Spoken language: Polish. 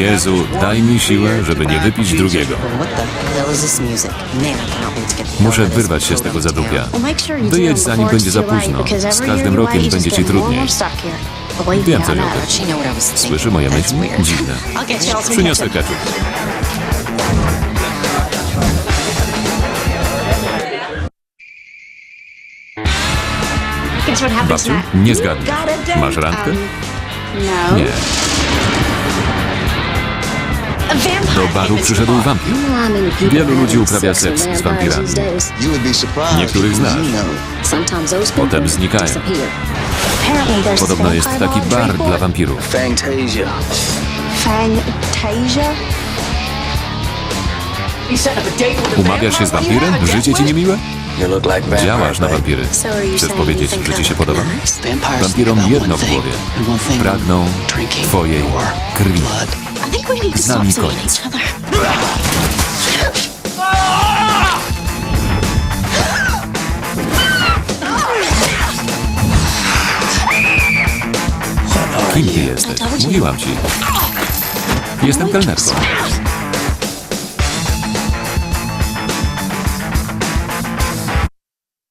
Jezu, daj mi siłę, żeby nie wypić drugiego. Muszę wyrwać się z tego zadupia. Wyjedź zanim będzie za późno. Z każdym rokiem będzie ci trudniej. Wiem coś o tym. Słyszy moje myśli? Dziwne. Przyniosę ketchup. Babciu, nie zgadnij. Masz randkę? Nie. Do baru przyszedł wampir. Wielu ludzi uprawia seks z wampirami. Niektórych znasz. Potem znikają. Podobno jest taki bar dla wampirów. Fantasia. Fantasia? Umawiasz się z wampirem? Życie ci niemiłe? Działasz na wampiry. Chcesz powiedzieć, że ci się podoba? Wampirom jedno w głowie. Pragną twojej krwi. Z nami koniec. Kim ty jesteś? Mówiłam ci. Jestem kelnerką.